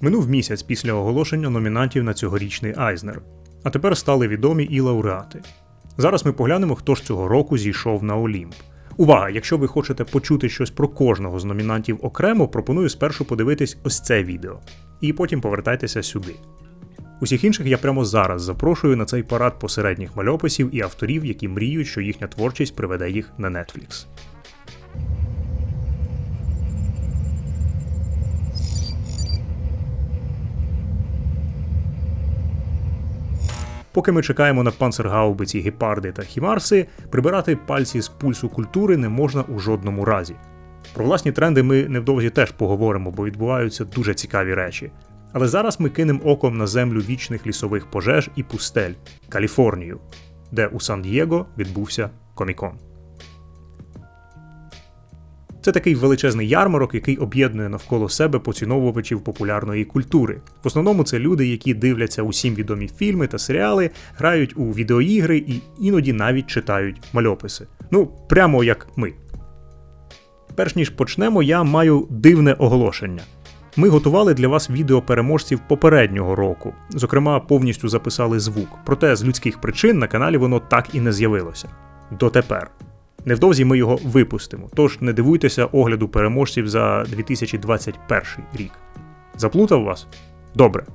Минув місяць після оголошення номінантів на цьогорічний Айзнер. А тепер стали відомі і лауреати. Зараз ми поглянемо, хто ж цього року зійшов на Олімп. Увага! Якщо ви хочете почути щось про кожного з номінантів окремо, пропоную спершу подивитись ось це відео. І потім повертайтеся сюди. Усіх інших я прямо зараз запрошую на цей парад посередніх мальописів і авторів, які мріють, що їхня творчість приведе їх на Netflix. Поки ми чекаємо на панцергаубиці, гепарди та хімарси, прибирати пальці з пульсу культури не можна у жодному разі. Про власні тренди ми невдовзі теж поговоримо, бо відбуваються дуже цікаві речі. Але зараз ми кинемо оком на землю вічних лісових пожеж і пустель Каліфорнію, де у Сан-Дієго відбувся комікон. Це такий величезний ярмарок, який об'єднує навколо себе поціновувачів популярної культури. В основному це люди, які дивляться усім відомі фільми та серіали, грають у відеоігри і іноді навіть читають мальописи. Ну, прямо як ми. Перш ніж почнемо, я маю дивне оголошення. Ми готували для вас відео переможців попереднього року, зокрема, повністю записали звук. Проте з людських причин на каналі воно так і не з'явилося. Дотепер. Невдовзі ми його випустимо, тож не дивуйтеся огляду переможців за 2021 рік. Заплутав вас? Добре.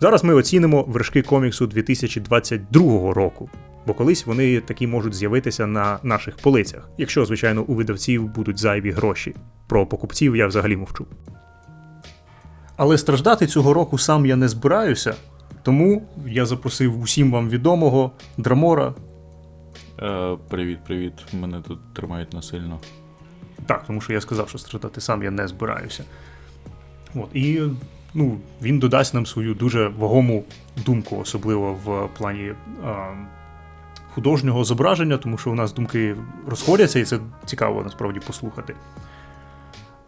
Зараз ми оцінимо вершки коміксу 2022 року, бо колись вони такі можуть з'явитися на наших полицях, якщо, звичайно, у видавців будуть зайві гроші. Про покупців я взагалі мовчу. Але страждати цього року сам я не збираюся, тому я запросив усім вам відомого Драмора. Е, привіт, привіт. Мене тут тримають насильно. Так, тому що я сказав, що страждати сам я не збираюся. От, і ну, він додасть нам свою дуже вагому думку, особливо в плані а, художнього зображення, тому що у нас думки розходяться, і це цікаво насправді послухати.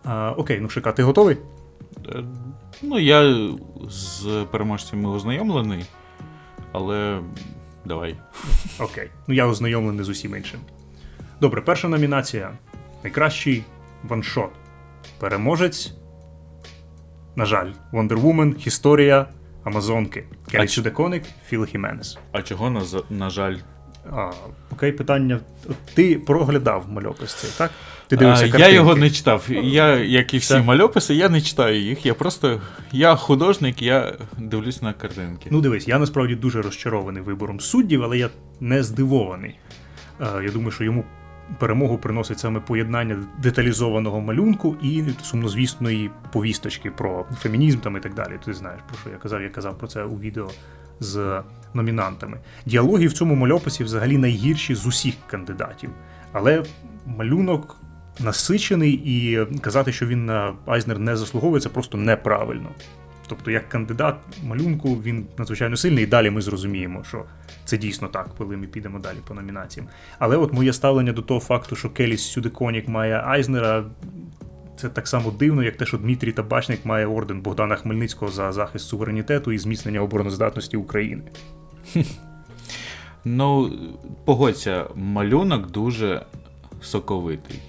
А, окей, ну Шика, ти готовий? Е, ну, я з переможцями ознайомлений, але давай. Окей. Ну я ознайомлений з усім іншим. Добре, перша номінація. Найкращий ваншот. Переможець. На жаль, Wonder Woman, Історія, Амазонки. Келі А Чудеконик, Філ Хіменес. А чого, на, на жаль? А, окей, питання. Ти проглядав мальопис цей, так? Ти дивився А, я його не читав. Я, як і всі Все. мальописи, я не читаю їх. Я просто. Я художник, я дивлюсь на картинки. Ну, дивись, я насправді дуже розчарований вибором суддів, але я не здивований. Я думаю, що йому перемогу приносить саме поєднання деталізованого малюнку і сумнозвісної повісточки про фемінізм там і так далі. Ти знаєш, про що я казав, я казав про це у відео з номінантами. Діалоги в цьому мальописі взагалі найгірші з усіх кандидатів. Але малюнок насичений, і казати, що він на Айзнер не заслуговує, це просто неправильно. Тобто, як кандидат малюнку, він надзвичайно сильний, і далі ми зрозуміємо, що це дійсно так, коли ми підемо далі по номінаціям. Але от моє ставлення до того факту, що Келіс Сюдеконік має Айзнера, це так само дивно, як те, що Дмитрій Табачник має орден Богдана Хмельницького за захист суверенітету і зміцнення обороноздатності України. Ну, погодься, малюнок дуже соковитий.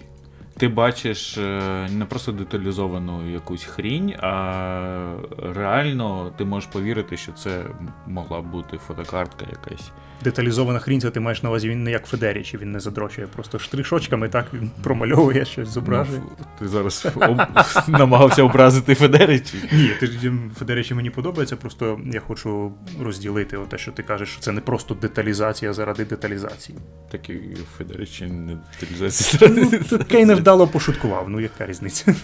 Ти бачиш е, не просто деталізовану якусь хрінь, а реально ти можеш повірити, що це могла бути фотокартка якась. Деталізована хрінь, це ти маєш на увазі, він не як Федерічі, він не задрочує просто штришочками, так він промальовує щось, зображує. Ну, ти зараз об... намагався образити Федеричі. Ні, ти ж Федеричі мені подобається, просто я хочу розділити те, що ти кажеш, що це не просто деталізація заради деталізації. Так і Федеричі не деталізація. Ну, тут Кей невдало пошуткував, ну яка різниця?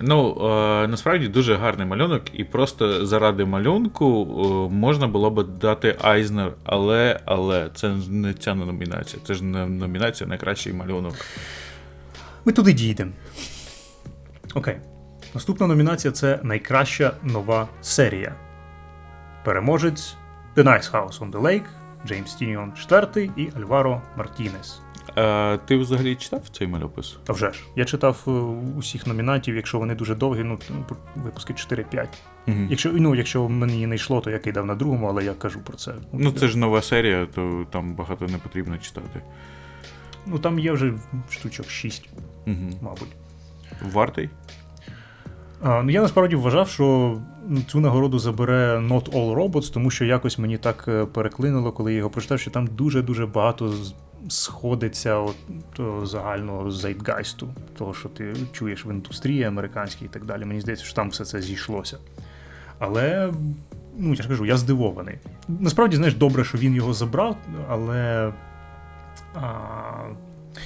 Ну, е, насправді дуже гарний малюнок, і просто заради малюнку е, можна було б дати Айзнер, але але це не ця номінація. Це ж не номінація найкращий малюнок. Ми туди дійдемо. Окей. Наступна номінація це найкраща нова серія. Переможець The Nice House on the Lake, Джеймс Тініон IV і Альваро Мартінес. Е, ти взагалі читав цей мальопис? А вже ж, я читав е, усіх номінантів, якщо вони дуже довгі, ну випуски 4-5. Угу. Якщо ну, якщо мені не йшло, то я кидав на другому, але я кажу про це. Ну, це ж нова серія, то там багато не потрібно читати. Ну там є вже штучок 6, Угу. мабуть. Вартий? А, ну, я насправді вважав, що цю нагороду забере Not All Robots, тому що якось мені так е, переклинило, коли я його прочитав, що там дуже-дуже багато сходиться от, того загального зайтгайсту, того, що ти чуєш в індустрії американській і так далі. Мені здається, що там все це зійшлося. Але, ну, я ж кажу, я здивований. Насправді, знаєш, добре, що він його забрав, але. А,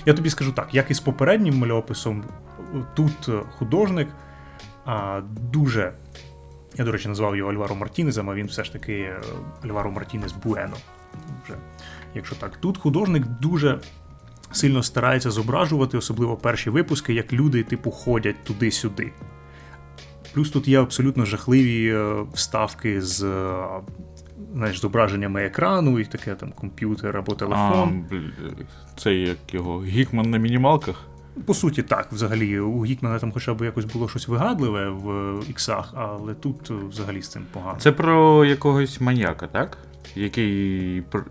я тобі скажу так, як і з попереднім мальописом, тут художник а, дуже. Я, до речі, назвав його Альваро Мартінезом, а він все ж таки е, Альваро Мартінес Буено. Вже, якщо так. Тут художник дуже сильно старається зображувати, особливо перші випуски, як люди, типу, ходять туди-сюди. Плюс тут є абсолютно жахливі е, вставки з е, знаєш, зображеннями екрану, і таке там комп'ютер або телефон. А, це як його Гікман на мінімалках. По суті, так. Взагалі, у Гікмана там хоча б якось було щось вигадливе в іксах, але тут е, взагалі з цим погано. Це про якогось маньяка, так? Який е,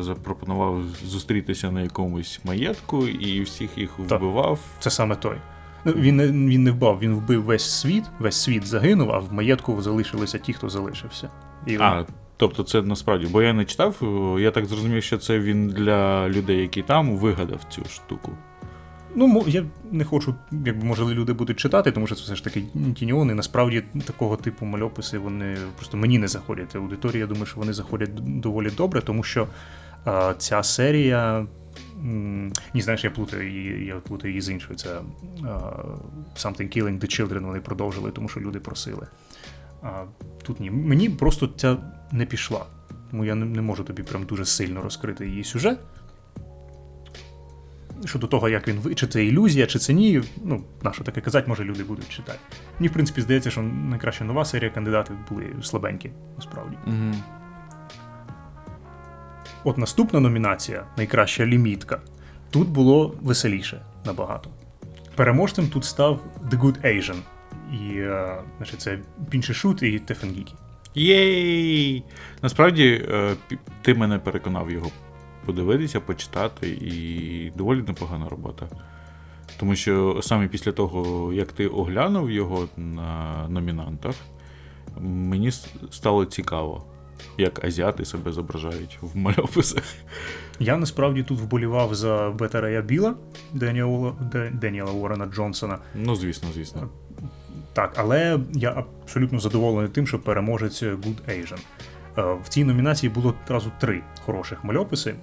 запропонував зустрітися на якомусь маєтку і всіх їх Так. вбивав. Це саме той. Ну, він, не, він не вбав, він вбив весь світ, весь світ загинув, а в маєтку залишилися ті, хто залишився. І А, тобто це насправді, бо я не читав, е, я так зрозумів, що це він для людей, які там, вигадав цю штуку. Ну, я не хочу, якби може люди будуть читати, тому що це все ж таки тініони. Насправді такого типу мальописи вони просто мені не заходять. Аудиторії, я думаю, що вони заходять доволі добре, тому що е, ця серія. Ні, знаєш, я плутаю її, я плутаю її з іншою. Це е, Something Killing the Children вони продовжили, тому що люди просили. А тут ні. Мені просто ця не пішла. Тому я не, не можу тобі прям дуже сильно розкрити її сюжет. Щодо того, як він чи це ілюзія, чи це ні, ну, на що таке казати, може люди будуть читати. Мені, в принципі, здається, що найкраща нова серія кандидатів були слабенькі, насправді. Угу. От наступна номінація найкраща лімітка. Тут було веселіше набагато. Переможцем тут став The Good Asian. І е, значить, це Піншешут і Тефенгікі. Єй! Насправді, е, ти мене переконав його подивитися, почитати, і доволі непогана робота. Тому що саме після того, як ти оглянув його на номінантах, мені стало цікаво, як азіати себе зображають в мальописах. Я насправді тут вболівав за Бетарея Біла Деніола, Де- Деніела Уоррена Джонсона. Ну, звісно, звісно. Так, але я абсолютно задоволений тим, що переможець Good Asian. Е, В цій номінації було одразу три хороших мальописи.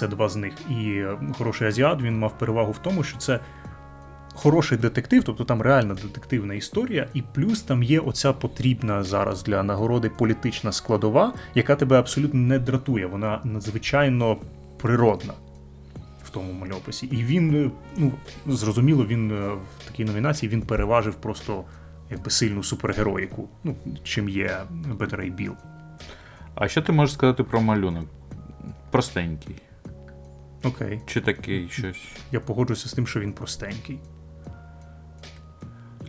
Це два з них. І хороший азіат він мав перевагу в тому, що це хороший детектив, тобто там реальна детективна історія, і плюс там є оця потрібна зараз для нагороди політична складова, яка тебе абсолютно не дратує. Вона надзвичайно природна в тому мальописі. І він, ну, зрозуміло, він е, в такій номінації він переважив просто якби сильну супергероїку, ну, чим є Ray Bill. А що ти можеш сказати про малюнок? Простенький. Окей, Чи такий щось? я погоджуюся з тим, що він простенький.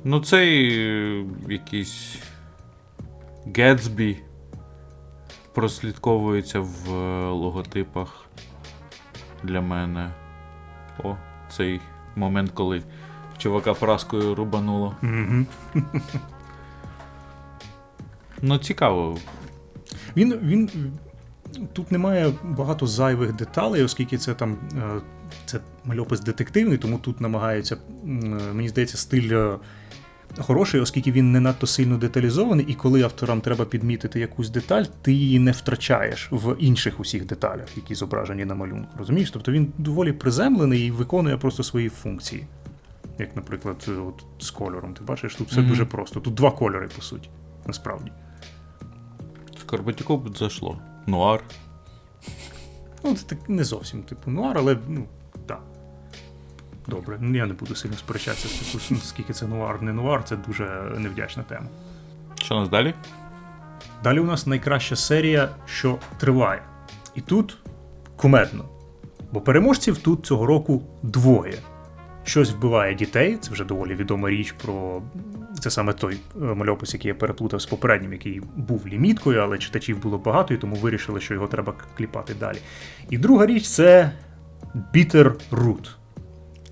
Ну, цей е, якийсь Гетсбі прослідковується в е, логотипах для мене. О, цей момент, коли чувака праскою рубануло. Ну, цікаво. Він, він тут немає багато зайвих деталей, оскільки це там е, це мальопис детективний, тому тут намагаються, е, мені здається, стиль е, хороший, оскільки він не надто сильно деталізований, і коли авторам треба підмітити якусь деталь, ти її не втрачаєш в інших усіх деталях, які зображені на малюнку. Розумієш? Тобто він доволі приземлений і виконує просто свої функції. Як, наприклад, от з кольором. Ти бачиш, тут все Мгм. дуже просто. Тут два кольори, по суті, насправді. Скорбатюку б зайшло. Нуар. Ну, це так не зовсім типу нуар, але ну, так. Добре, ну я не буду сильно сперечатися, типу, скільки це нуар, не нуар, це дуже невдячна тема. Що у нас далі? Далі у нас найкраща серія, що триває. І тут кумедно. Бо переможців тут цього року двоє. Щось вбиває дітей, це вже доволі відома річ про. Це саме той е, мальопис, який я переплутав з попереднім, який був ліміткою, але читачів було багато, і тому вирішили, що його треба кліпати далі. І друга річ це Bitter Root.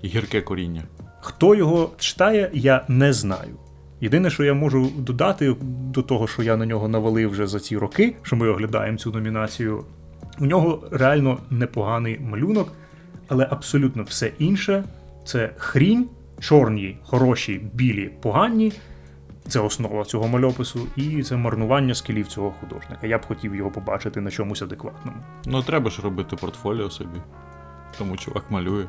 Гірке коріння. Хто його читає, я не знаю. Єдине, що я можу додати до того, що я на нього навалив вже за ці роки, що ми оглядаємо цю номінацію, у нього реально непоганий малюнок, але абсолютно все інше це хрінь, чорні, хороші, білі, погані. Це основа цього мальопису, і це марнування скілів цього художника. Я б хотів його побачити на чомусь адекватному. Ну, треба ж робити портфоліо собі. Тому чувак малює.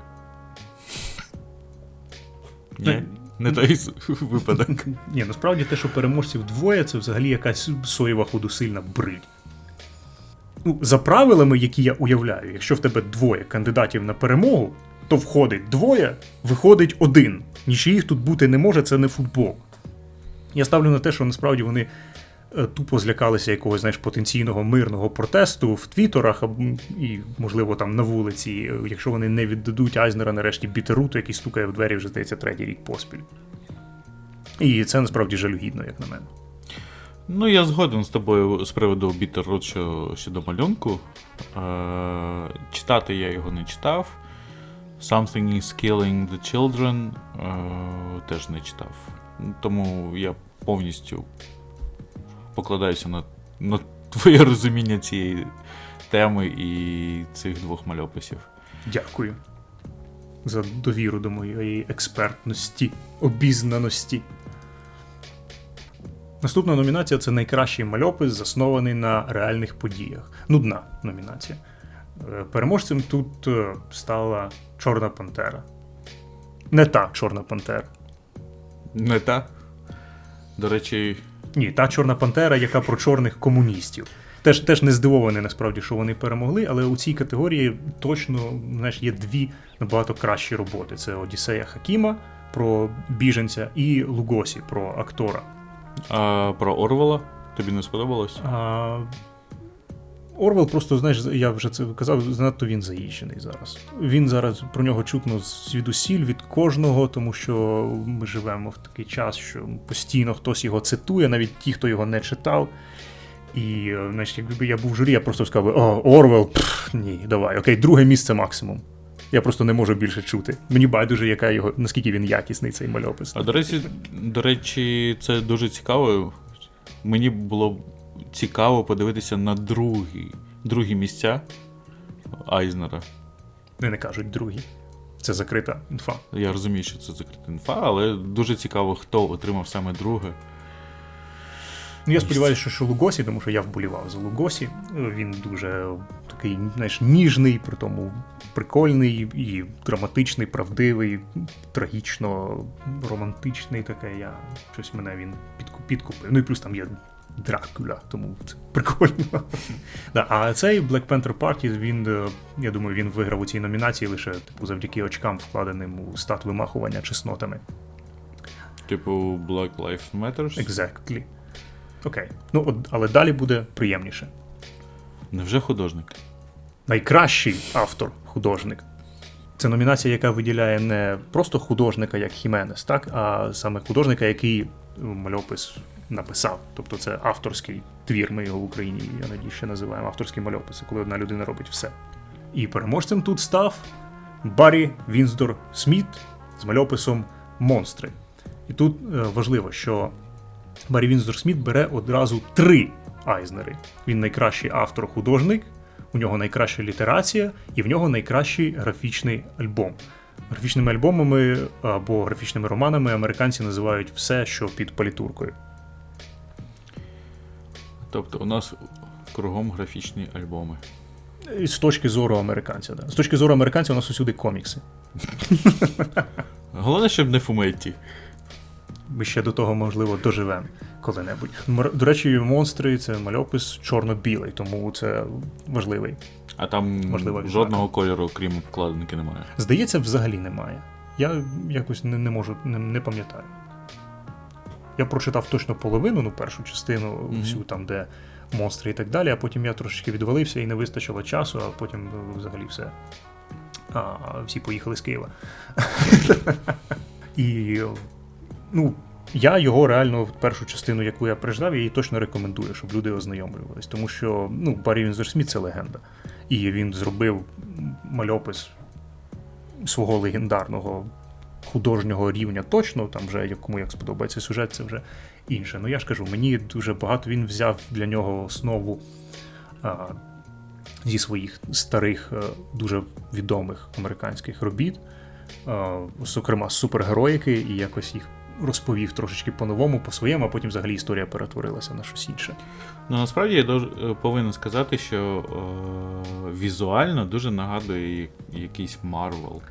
Ні, не той випадок. Ні, насправді те, що переможців двоє, це взагалі якась соєва худосильна бриль. Ну, за правилами, які я уявляю, якщо в тебе двоє кандидатів на перемогу, то входить двоє, виходить один. Нічиїх тут бути не може, це не футбол. Я ставлю на те, що насправді вони е, тупо злякалися якогось знаєш, потенційного мирного протесту в твіттерах і, можливо, там на вулиці, е, якщо вони не віддадуть Айзнера нарешті Бітеруту, який стукає в двері вже здається третій рік поспіль. І це насправді жалюгідно, як на мене. Ну, я згоден з тобою з приводу Root щодо малюнку. Е, читати я його не читав. Something is Killing the Children е, теж не читав. Тому я повністю покладаюся на, на твоє розуміння цієї теми і цих двох мальописів. Дякую за довіру до моєї експертності, обізнаності. Наступна номінація це найкращий мальопис, заснований на реальних подіях. Нудна номінація. Е, Переможцем тут е, стала Чорна Пантера. Не та Чорна Пантера. Не та? До речі, Ні, та Чорна Пантера, яка про чорних комуністів. Теж, теж не здивований насправді, що вони перемогли, але у цій категорії точно знаєш, є дві набагато кращі роботи: це Одіссея Хакіма про біженця і Лугосі про актора. а про Орвела тобі не сподобалось? А... Орвел просто, знаєш, я вже це казав, занадто він заїжджений зараз. Він зараз про нього чутно звідусіль від кожного, тому що ми живемо в такий час, що постійно хтось його цитує, навіть ті, хто його не читав. І, е, знаєш, якби я був в журі, я просто сказав, о, Орвел, ні, давай, окей, друге місце максимум. Я просто не можу більше чути. Мені байдуже, яка його, наскільки він якісний, цей мальопис. А до речі, до речі, це дуже цікаво. Мені було цікаво подивитися на другі, другі місця Айзнера. Не, не кажуть другі. Це закрита інфа. Я розумію, що це закрита інфа, але дуже цікаво, хто отримав саме друге. Ну, я сподіваюся, що, що Лугосі, тому що я вболівав за Лугосі. Він дуже такий, знаєш, ніжний, при тому прикольний і драматичний, правдивий, трагічно романтичний таке. Я щось мене він підкупив. Ну і плюс там є Дракула, тому це прикольно. да, а цей Black Panther Party, він, е, я думаю, він виграв у цій номінації лише типу, завдяки очкам, вкладеним у стат вимахування чеснотами. Типу Black Lives Matters. Exactly. Окей. Ну, от, але далі буде приємніше. Невже художник? Найкращий автор художник. Це номінація, яка виділяє не просто художника, як Хіменес, так, а саме художника, який мальопис написав. Тобто це авторський твір. Ми його в Україні, я надію, ще називаємо авторський мальопис, коли одна людина робить все. І переможцем тут став Баррі Вінздор Сміт з мальописом Монстри. І тут е, важливо, що Баррі Вінздор Сміт бере одразу три Айзнери. Він найкращий автор-художник, у нього найкраща літерація, і в нього найкращий графічний альбом. Графічними альбомами або графічними романами американці називають все, що під палітуркою. Тобто у нас кругом графічні альбоми. І З точки зору американця, да. З точки зору американця у нас усюди комікси. Головне, щоб не фуметті. Ми ще до того, можливо, доживемо коли-небудь. До речі, монстри це мальопис чорно-білий, тому це важливий. А там Можливо, жодного кольору, крім обкладинки, немає. Здається, взагалі немає. Я якось не, не можу, не, не пам'ятаю. Я прочитав точно половину, ну, першу частину, Мгм. всю там, де монстри і так далі, а потім я трошечки відвалився і не вистачило часу, а потім е, взагалі все. А, всі поїхали з Києва. і ну, я його реально в першу частину, яку я приждав, я її точно рекомендую, щоб люди ознайомлювались. Тому що ну, Баррі Вінзор Сміт це легенда. І він зробив мальопис свого легендарного художнього рівня точно, там вже як кому як сподобається сюжет, це вже інше. Ну я ж кажу, мені дуже багато він взяв для нього основу а, зі своїх старих, е, дуже відомих американських робіт, а, зокрема супергероїки, і якось їх розповів трошечки по-новому, по-своєму, а потім взагалі історія перетворилася на щось інше. Ну, насправді я дож- е, повинен сказати, що е, візуально дуже нагадує якийсь Марвел.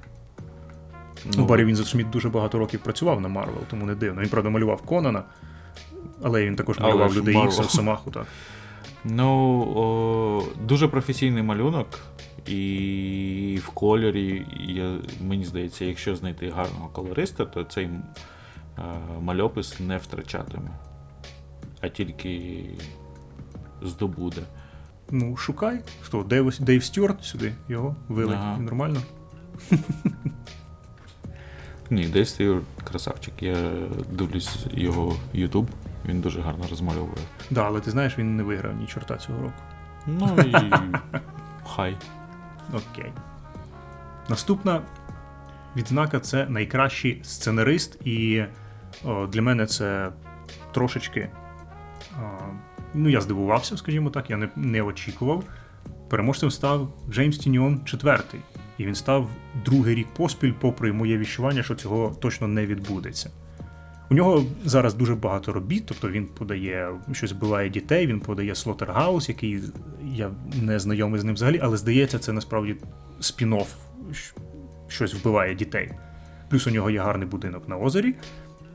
Ну, Баррі Вінзет Шміт дуже багато років працював на Марвел, тому не дивно. Він, правда, малював Конана, але він також малював людей. Ікса, Самаху, так. Ну, о, дуже професійний малюнок, і в кольорі, я, мені здається, якщо знайти гарного колориста, то цей е, мальопис не втрачатиме, а тільки здобуде. Ну, шукай. Хто? Дейв, Дейв Стюарт сюди його вили. Ага. Нормально. Ні, ти красавчик. Я дивлюсь його YouTube, він дуже гарно розмальовує. Да, але ти знаєш, він не виграв ні чорта цього року. Ну і хай. Окей. Наступна відзнака це найкращий сценарист, і о, для мене це трошечки. О, ну, я здивувався, скажімо так, я не, не очікував. Переможцем став Джеймс Тіньон четвертий. І він став другий рік поспіль, попри моє віщування, що цього точно не відбудеться. У нього зараз дуже багато робіт, тобто він подає щось вбиває дітей, він подає Слотергаус, який я не знайомий з ним взагалі, але здається, це насправді спін-офф, щось вбиває дітей. Плюс у нього є гарний будинок на озері,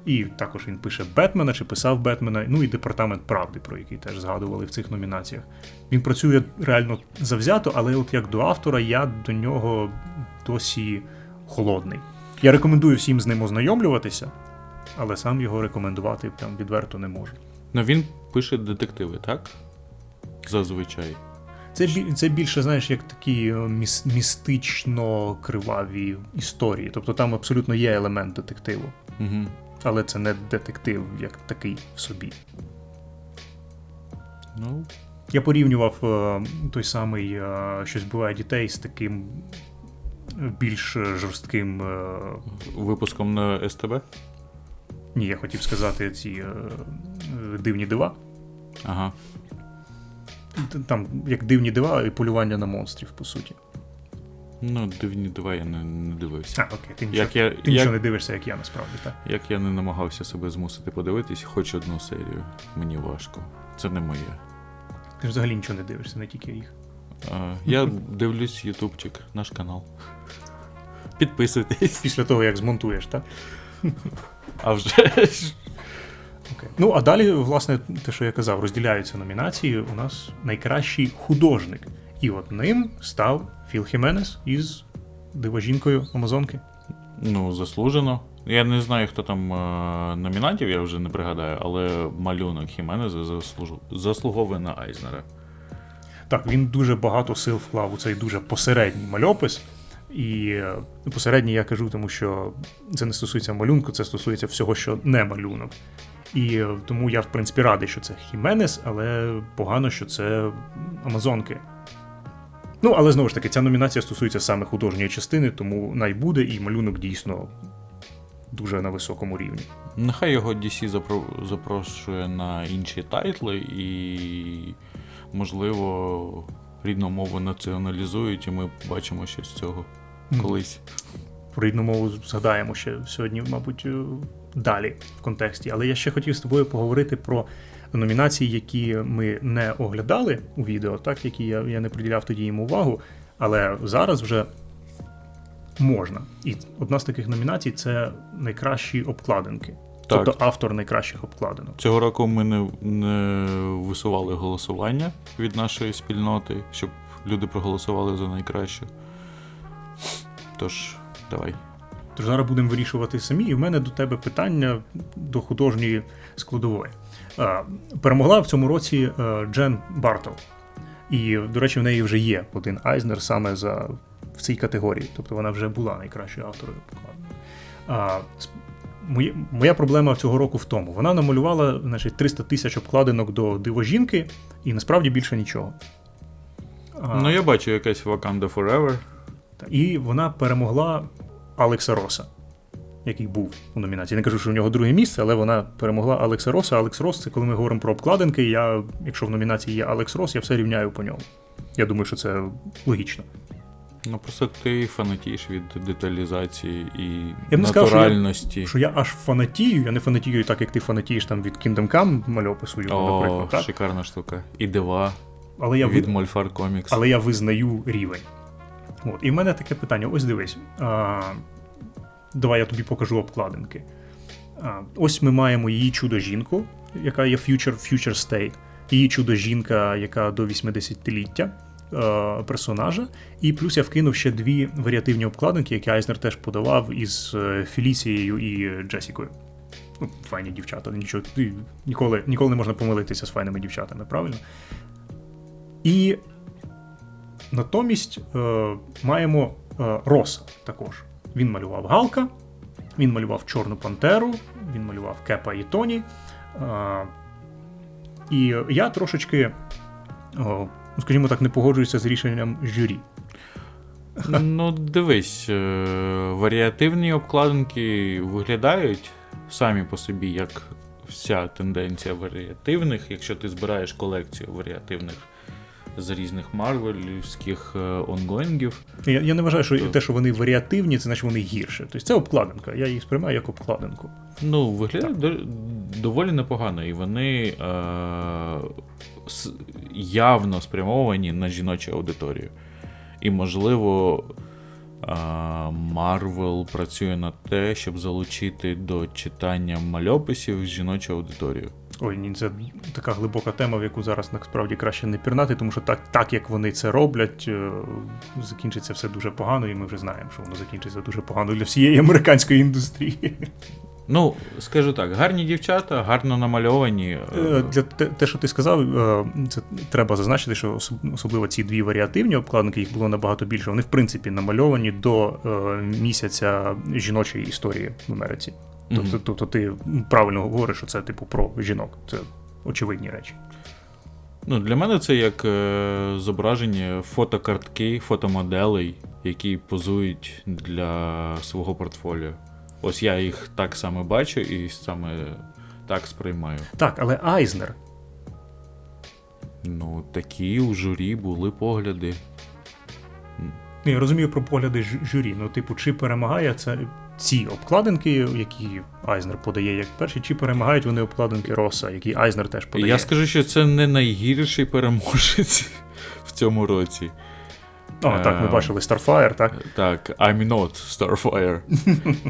і також він пише Бетмена чи писав Бетмена, ну і департамент правди, про який теж згадували в цих номінаціях. Він працює реально завзято, але от як до автора я до нього досі холодний. Я рекомендую всім з ним ознайомлюватися, але сам його рекомендувати прям відверто не можу. Ну він пише детективи, так? Зазвичай. Це, це більше, знаєш, як такі е, міс, містично криваві історії. Тобто там абсолютно є елемент детективу, Угу. Але це не детектив як такий в собі. Ну, Я порівнював е, той самий е, щось буває дітей з таким е, більш жорстким. е, випуском на СТБ. ні, я хотів сказати ці е, е, дивні дива. Ага. Там як дивні дива і полювання на монстрів, по суті. Ну, дивні дива я не, не дивився. А, окей, ти нічого, Як я, ти як, не дивишся, як я насправді, так. як я не намагався себе змусити подивитись хоч одну серію, мені важко. Це не моє. Ти ж взагалі нічого не дивишся, не тільки їх. А, я дивлюсь ютубчик, наш канал. Підписуйтесь. Після того, як змонтуєш, так? А вже ж. Окей. Ну, а далі, власне, те, що я казав, розділяються номінації. У нас найкращий художник. І от ним став Філ Хіменес із дивожінкою Амазонки. Ну, заслужено. Я не знаю, хто там е, номінантів, я вже не пригадаю, але малюнок Хіменеза заслужу... заслуговує на Айзнера. Так, він дуже багато сил вклав у цей дуже посередній мальопис. І е, посередній я кажу, тому що це не стосується малюнку, це стосується всього, що не малюнок. І е, тому я, в принципі, радий, що це Хіменес, але погано, що це Амазонки. Ну, але знову ж таки, ця номінація стосується саме художньої частини, тому найбуде, і малюнок дійсно дуже на високому рівні. Нехай його DC запро- запрошує на інші тайтли і, можливо, рідну мову націоналізують, і ми бачимо щось з цього колись. Про рідну мову згадаємо ще сьогодні, мабуть, е, далі в контексті. Але я ще хотів з тобою поговорити про номінації, які ми не оглядали у відео, так які я, я не приділяв тоді їм увагу. Але зараз вже можна. І одна з таких номінацій це найкращі обкладинки. Так. Тобто автор найкращих обкладинок. Цього року ми не, не висували голосування від нашої спільноти, щоб люди проголосували за найкраще. Тож, давай. Тож зараз будемо вирішувати самі. І в мене до тебе питання до художньої складової. Е, Перемогла в цьому році е, Джен Бартл. І, до речі, в неї вже є один Айзнер саме за, в цій категорії. Тобто вона вже була найкращою авторою покладу. Моє, моя проблема цього року в тому: вона намалювала значить, 300 тисяч обкладинок до дивожінки, і насправді більше нічого. А, Ну, я бачу якась Wakanda Forever. І вона перемогла Алекса Роса. Який був у номінації. Не кажу, що в нього друге місце, але вона перемогла Алекса Роса. Алекс Рос, це коли ми говоримо про обкладинки. Я, якщо в номінації є Алекс Рос, я все рівняю по ньому. Я думаю, що це логічно. Ну просто ти фанатієш від деталізації і Я б не сказав, що я- Що я аж фанатію, я не фанатію так, як ти фанатієш там від Kingdom Come мальопису його, наприклад. Так? шикарна штука. І дива Але я від ви- Мольфар Комікс. але я визнаю рівень. От. І в мене таке питання: ось дивись. А, давай я тобі покажу обкладинки. А, ось ми маємо її чудо-жінку, яка є future, future state, її чудо-жінка, яка до 80-ліття е, персонажа. І плюс я вкинув ще дві варіативні обкладинки, які Айзнер теж подавав із е, Феліцією і Джесікою. Ну, файні дівчата, нічого, ніколи, ніколи не можна помилитися з файними дівчатами, правильно? І натомість е, маємо е, Роса також. Він малював Галка, він малював Чорну Пантеру, він малював Кепа і Тоні. І я трошечки, ну, скажімо так, не погоджуюся з рішенням журі. Ну, дивись, е, варіативні обкладинки виглядають самі по собі, як вся тенденція варіативних, якщо ти збираєш колекцію варіативних з різних марвелівських е, онгоїнгів. Я, я не вважаю, що те, що вони варіативні, це значить вони гірше. Тобто це обкладинка. Я їх сприймаю як обкладинку. Ну, виглядає до, доволі непогано, і вони е, с- явно спрямовані на жіночу аудиторію. І, можливо, Марвел працює на те, щоб залучити до читання мальописів жіночу аудиторію. Ой, ні, це така глибока тема, в яку зараз насправді краще не пірнати, тому що так, так як вони це роблять, е, закінчиться все дуже погано, і ми вже знаємо, що воно закінчиться дуже погано для всієї американської індустрії. Ну, скажу так, гарні дівчата, гарно намальовані. е, Е, Для те, те, що ти сказав, це треба зазначити, що особливо ці дві варіативні обкладинки, їх було набагато більше. Вони, в принципі, намальовані до місяця жіночої історії в Америці. Тобто, Мгм. тобто ти правильно говориш, що це типу про жінок. Це очевидні речі. Ну, для мене це як е, зображення фотокартки, фотомоделей, які позують для свого портфоліо. Ось я їх так саме бачу і саме так сприймаю. Так, але Айзнер Ну, такі у журі були погляди. Ну, я розумію про погляди журі. Ну, типу, чи перемагає це ці обкладинки, які Айзнер подає як перші, чи перемагають вони обкладинки Роса, які Айзнер теж подає. Я скажу, що це не найгірший переможець в цьому році. О, так, ми Е, бачили Starfire, так? Так, I'm not Starfire.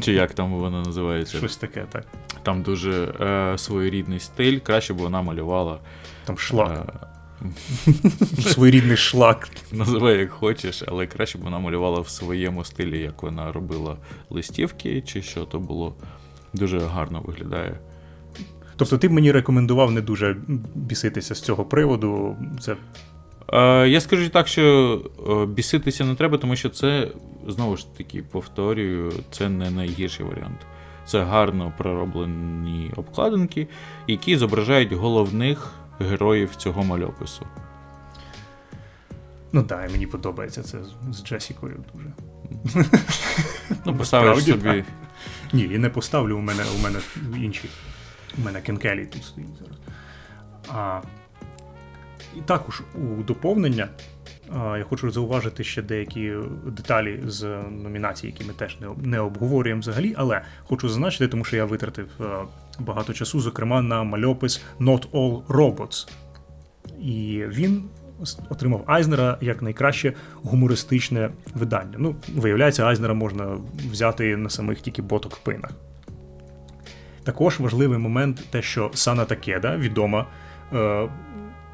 Чи як там вона називається? Щось таке, так. Там дуже е, своєрідний стиль, краще б вона малювала. Там шлак. Е, Своєрідний шлак. називай як хочеш, але краще б вона малювала в своєму стилі, як вона робила листівки, чи що то було. Дуже гарно виглядає. Тобто ти б мені рекомендував не дуже біситися з цього приводу. Це Е, я скажу так, що е, біситися не треба, тому що це, знову ж таки, повторюю, це не найгірший варіант. Це гарно пророблені обкладинки, які зображають головних героїв цього мальопису. ну да, і мені подобається це з- Джесікою дуже. Ну, поставиш собі. Ні, і не поставлю у мене у мене інші. У мене Кенкелі тут стоїть зараз. А, і також у доповнення а, я хочу зауважити ще деякі деталі з номінацій, які ми теж не, не обговорюємо взагалі, але хочу зазначити, тому що я витратив а, багато часу, зокрема на мальопис Not All Robots. І він отримав Айзнера як найкраще гумористичне видання. Ну, виявляється, Айзнера можна взяти на самих тільки боток пинах. Також важливий момент те, що Сана Такеда, відома, е,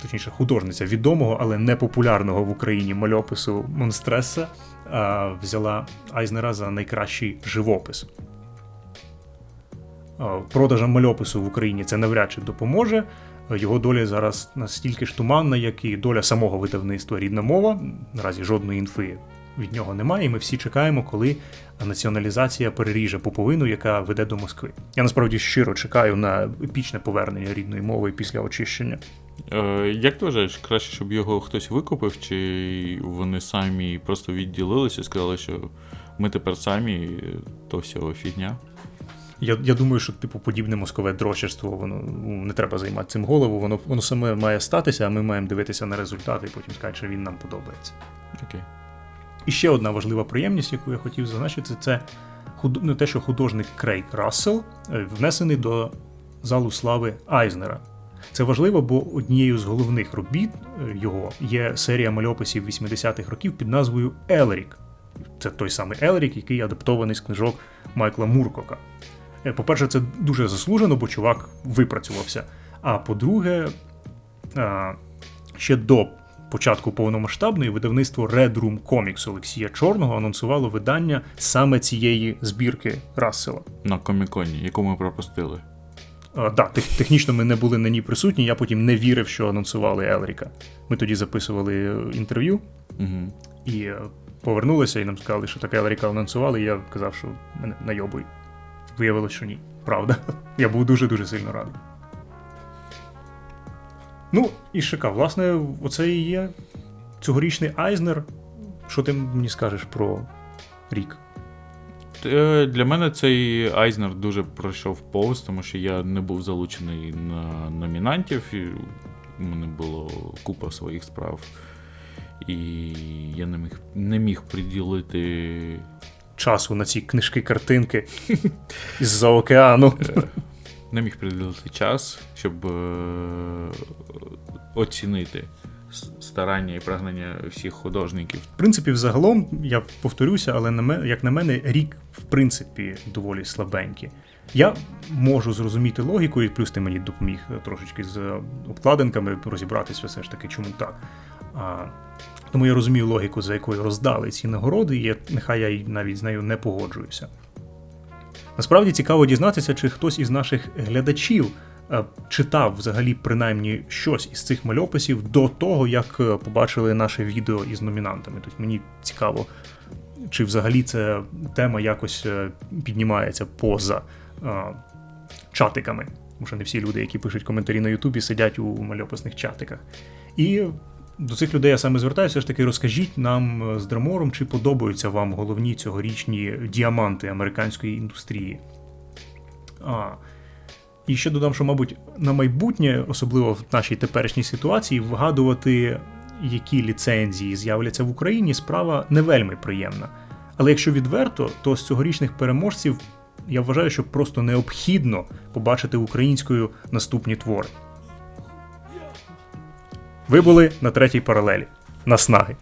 точніше, художниця відомого, але не популярного в Україні мальопису Монстреса, е, взяла Айзнера за найкращий живопис. Продажам мальопису в Україні це навряд чи допоможе. Його доля зараз настільки ж туманна, як і доля самого видавництва рідна мова. Наразі жодної інфи від нього немає, і ми всі чекаємо, коли націоналізація переріже пуповину, яка веде до Москви. Я насправді щиро чекаю на епічне повернення рідної мови після очищення. Е, як ти вважаєш, краще, щоб його хтось викупив, чи вони самі просто відділилися і сказали, що ми тепер самі, то всього фігня? Я, я думаю, що типу подібне мозкове дрочерство, воно ну, не треба займати цим голову, воно, воно саме має статися, а ми маємо дивитися на результати і потім сказати, що він нам подобається. Окей. І ще одна важлива приємність, яку я хотів зазначити, це худ... ну, те, що художник Крейг Рассел е, внесений до залу слави Айзнера. Це важливо, бо однією з головних робіт е, його є серія мальописів 80-х років під назвою Елерік. Це той самий Елерік, який адаптований з книжок Майкла Муркока. Е, По-перше, це дуже заслужено, бо чувак випрацювався. А по-друге, ще до початку повномасштабної видавництво Red Room Comics Олексія Чорного анонсувало видання саме цієї збірки Рассела. На коміконі, яку ми пропустили. А, да, тех, технічно ми не були на ній присутні, я потім не вірив, що анонсували Елріка. Ми тоді записували е, інтерв'ю Угу. і е, повернулися, і нам сказали, що таке Елріка анонсували, і я казав, що мене найобують. Виявилось, що ні. Правда. Я був дуже-дуже сильно радий. Ну, і Шика, власне, оце і є цьогорічний Айзнер. Що ти мені скажеш про рік? Е, Для мене цей Айзнер дуже пройшов повз, тому що я не був залучений на номінантів, і у мене було купа своїх справ. І я не міг, не міг приділити. Часу на ці книжки-картинки із-за океану. Не міг приділити час, щоб е, оцінити старання і прагнення всіх художників. В принципі, взагалом, я повторюся, але на як на мене, рік, в принципі, доволі слабенький. Я можу зрозуміти логіку, і плюс ти мені допоміг е, трошечки з е, обкладинками розібратися все ж таки, чому так. Тому я розумію логіку, за якою роздали ці нагороди, і я, нехай я навіть з нею не погоджуюся. Насправді цікаво дізнатися, чи хтось із наших глядачів е, читав взагалі принаймні щось із цих мальописів до того, як е, побачили наше відео із номінантами. Тобто мені цікаво, чи взагалі ця тема якось е, піднімається поза чатиками. Тому що не всі люди, які пишуть коментарі на Ютубі, сидять у мальописних чатиках. І до цих людей я саме звертаюся, ж таки розкажіть нам е, з Драмором, чи подобаються вам головні цьогорічні діаманти американської індустрії. А, і ще додам, що, мабуть, на майбутнє, особливо в нашій теперішній ситуації, вгадувати, які ліцензії з'являться в Україні, справа не вельми приємна. Але якщо відверто, то з цьогорічних переможців я вважаю, що просто необхідно побачити українською наступні твори. Ви були на третій паралелі. Наснаги.